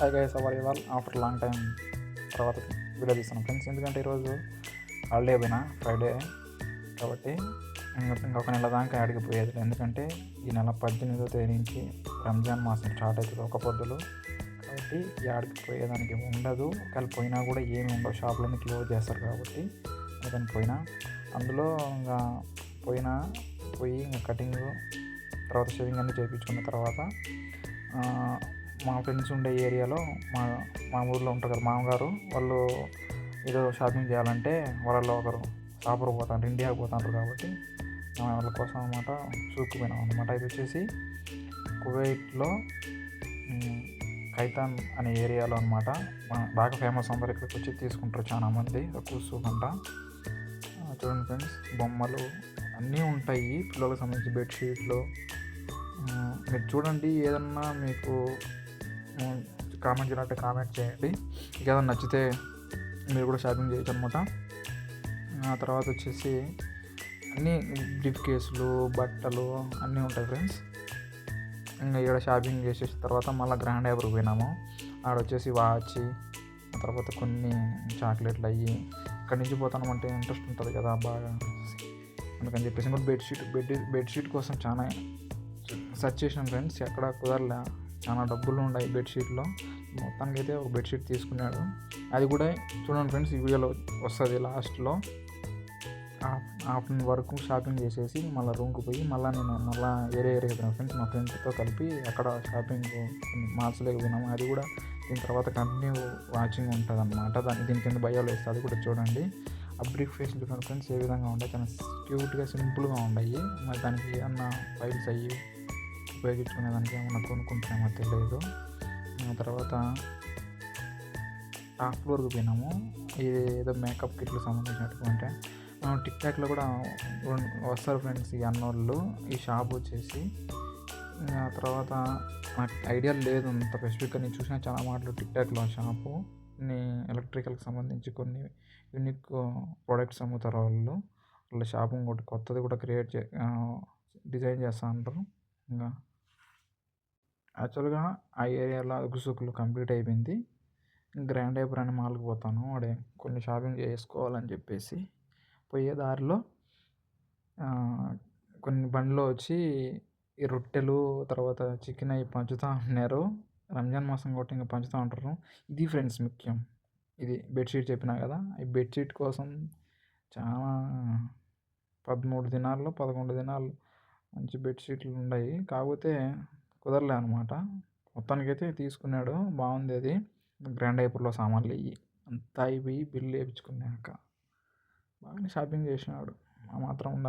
High guys our ఇవాల్ after long time తర్వాత video తీస్తున్నాం ఫ్రెండ్స్ ఎందుకంటే ఈరోజు హాలిడే పోయినా ఫ్రైడే కాబట్టి ఇంకొక నెల దాకా ఆడికి పోయేది ఎందుకంటే ఈ నెల పద్దెనిమిదో తేదీ నుంచి రంజాన్ మాసం స్టార్ట్ అవుతుంది ఒక పొద్దులు. కాబట్టి ఈ ఆడికి పోయేదానికి ఉండదు. ఒకవేళ పోయినా కూడా ఏమి ఉండవు. షాపులన్నీ క్లోజ్ చేస్తారు కాబట్టి అందుకని పోయినా. అందులో ఇంకా పోయినా పోయి ఇంకా కటింగ్ తర్వాత షేవింగ్ అన్నీ చేయించుకున్న తర్వాత మా ఫ్రెండ్స్ ఉండే ఏరియాలో మా మా ఊర్లో ఉంటారు కదా మామగారు వాళ్ళు ఏదో షాపింగ్ చేయాలంటే వాళ్ళలో ఒకరు షాపర్ పోతారు ఇండియాకి పోతారు కాబట్టి వాళ్ళ కోసం అనమాట చూక్కుపోయినాం అనమాట ఇది వచ్చేసి కువైట్లో ఉమ్, ఖైతాన్ అనే ఏరియాలో అనమాట బాగా ఫేమస్ అందరు ఇక్కడికి వచ్చి తీసుకుంటారు చాలా మంది కూర్చుకుంట చూడండి ఫ్రెండ్స్ బొమ్మలు అన్నీ ఉంటాయి పిల్లలకు సంబంధించి బెడ్షీట్లు. మీరు చూడండి ఏదన్నా మీకు కామెంట్ చేయాలంటే కామెంట్ చేయండి. ఇంకేదైనా నచ్చితే మీరు కూడా షాపింగ్ చేయొచ్చు అనమాట. ఆ తర్వాత వచ్చేసి అన్నీ బ్రీఫ్ కేసులు బట్టలు అన్నీ ఉంటాయి ఫ్రెండ్స్. ఇంకా ఇక్కడ షాపింగ్ చేసేసిన తర్వాత మళ్ళీ గ్రాండ్ హైబర్ పోయినాము. ఆడ వచ్చేసి వాచ్ తర్వాత కొన్ని చాక్లెట్లు అయ్యి ఇక్కడి నుంచి పోతామంటే ఇంట్రెస్ట్ ఉంటుంది కదా బాగా. అందుకని చెప్పేసి కూడా బెడ్షీట్ బెడ్ బెడ్షీట్ కోసం చాలా సెర్చ్ చేసిన ఫ్రెండ్స్. ఎక్కడ కుదరలే. చాలా డబ్బులు ఉన్నాయి బెడ్షీట్లో. మొత్తానికి అయితే ఒక బెడ్షీట్ తీసుకున్నాడు. అది కూడా చూడండి ఫ్రెండ్స్ ఈ వీడియోలో వస్తుంది లాస్ట్లో. ఆఫ్టర్నూన్ వరకు షాపింగ్ చేసేసి మళ్ళీ రూమ్కి పోయి మళ్ళీ నేను మళ్ళీ వేరే ఏరియా పోయినా ఫ్రెండ్స్ మా ఫ్రెండ్స్తో కలిపి అక్కడ షాపింగ్ మార్చలేకపోయినాము. అది కూడా దీని తర్వాత కంటిన్యూ వాచింగ్ ఉంటుంది అనమాట దాని దీని కింద భయాలు వేస్తే అది కూడా చూడండి. ఆ బ్రీఫ్ ఫేస్ చూడండి ఫ్రెండ్స్ ఏ విధంగా ఉంటాయి చాలా క్యూట్గా సింపుల్గా ఉన్నాయి మరి దానికి ఏమన్నా ఫైల్స్ అయ్యి ఉపయోగించుకునే దానికి ఏమన్నా కొనుక్కుంటామో తెలియదు తర్వాత టాప్ ఫ్లోర్కి పోయినాము. ఇది ఏదో మేకప్ కిట్లు సంబంధించినటువంటి టిక్ టాక్లో కూడా వస్తారు ఫ్రెండ్స్ ఈ అన్నోళ్ళు. ఈ షాప్ వచ్చేసి ఆ తర్వాత నాకు ఐడియా లేదు అంత స్పెసిఫిక్గా నేను చూసిన చాలా మాటలు టిక్ టాక్లో షాపు కొన్ని ఎలక్ట్రికల్కి సంబంధించి కొన్ని యూనిక్ ప్రోడక్ట్స్ అమ్ముతారు వాళ్ళు. వాళ్ళ షాపు ఇంకోటి కొత్తది కూడా క్రియేట్ చే డిజైన్ చేస్తూ అంటారు. ఇంకా యాక్చువల్గా ఆ ఏరియాలో అగుసుకులు కంప్లీట్ అయిపోయింది. గ్రాండ్ ఐబ్రో అని మాల్కి పోతాను. అడే కొన్ని షాపింగ్ చేసుకోవాలని చెప్పేసి పోయే దారిలో కొన్ని బండ్లో వచ్చి ఈ రొట్టెలు తర్వాత చికెన్ అవి పంచుతూ ఉన్నారు. రంజాన్ మాసం కాబట్టి ఇంకా పంచుతూ ఉంటారు. ఇది ఫ్రెండ్స్ ముఖ్యం. ఇది బెడ్షీట్ చెప్పినా కదా ఈ బెడ్షీట్ కోసం చాలా పదమూడు దినాల్లో పదకొండు దినాలు మంచి బెడ్షీట్లు ఉన్నాయి కాకపోతే కుదరలే అనమాట మొత్తానికైతే తీసుకున్నాడు. బాగుంది అది. గ్రాండ్ ఐపర్లో సామాన్లు ఇవి అంతా అయిపోయి బిల్లు వేయించుకున్నాక బాగానే షాపింగ్ చేసినాడు. ఆ మాత్రం ఉండాలి